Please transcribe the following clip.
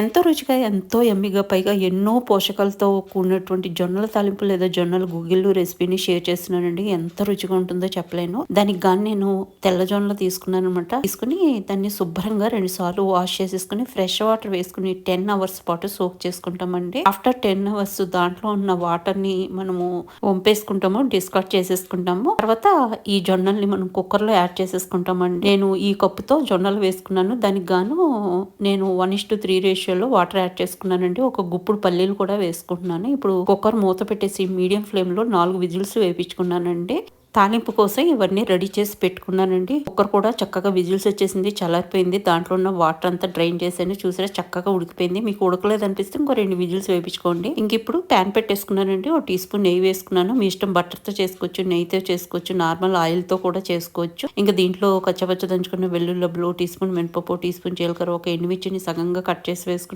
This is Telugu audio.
ఎంతో రుచిగా ఎంతో ఎమ్మిగా పైగా ఎన్నో పోషకాలతో కూడినటువంటి జొన్నల తాలింపు లేదా జొన్నల గుగ్గిళ్ళు రెసిపీని షేర్ చేస్తున్నానండి. ఎంత రుచిగా ఉంటుందో చెప్పలేను. దానికి గాని నేను తెల్ల జొన్నలు తీసుకున్నాను అనమాట తీసుకుని దాన్ని శుభ్రంగా రెండు సార్లు వాష్ చేసేసుకుని ఫ్రెష్ వాటర్ వేసుకుని టెన్ అవర్స్ పాటు సోక్ చేసుకుంటామండి. ఆఫ్టర్ టెన్ అవర్స్ దాంట్లో ఉన్న వాటర్ని మనము వంపేసుకుంటాము డిస్కార్డ్ చేసేసుకుంటాము. తర్వాత ఈ జొన్నల్ని మనం కుక్కర్లో యాడ్ చేసేసుకుంటామండి. నేను ఈ కప్పుతో జొన్నలు వేసుకున్నాను. దానికి గాను నేను one is to three ratio రేషియోలో వాటర్ యాడ్ చేసుకున్నానండి. ఒక గుప్పుడు పల్లీలు కూడా వేసుకుంటున్నాను. ఇప్పుడు కుక్కర్ మూత పెట్టేసి మీడియం ఫ్లేమ్లో నాలుగు విజిల్స్ వేపించుకున్నానండి. తాలింపు కోసం ఇవన్నీ రెడీ చేసి పెట్టుకున్నానండి. కుక్కర్ కూడా చక్కగా విజిల్స్ వచ్చేసింది చల్లారిపోయింది. దాంట్లో ఉన్న వాటర్ అంతా డ్రైన్ చేశాను చూసారా చక్కగా ఉడికిపోయింది. మీకు ఉడకలేదు అనిపిస్తే ఇంకో రెండు విజిల్స్ వేపించుకోండి ఇంక ఇప్పుడు ప్యాన్ పెట్టేసుకున్నానండి. ఒక టీ స్పూన్ నెయ్యి వేసుకున్నాను. మీ ఇష్టం బటర్తో చేసుకోవచ్చు నెయ్యితో చేసుకోవచ్చు నార్మల్ ఆయిల్తో కూడా చేసుకోవచ్చు. ఇంకా దీంట్లో కచ్చపచ్చ దంచుకున్న వెల్లుల్లబ్బులు టీ స్పూన్ మినపప్పు టీ స్పూన్ జీలకర్ర ఒక ఎండుమిర్చిని సగంగా కట్ చేసి వేసుకుని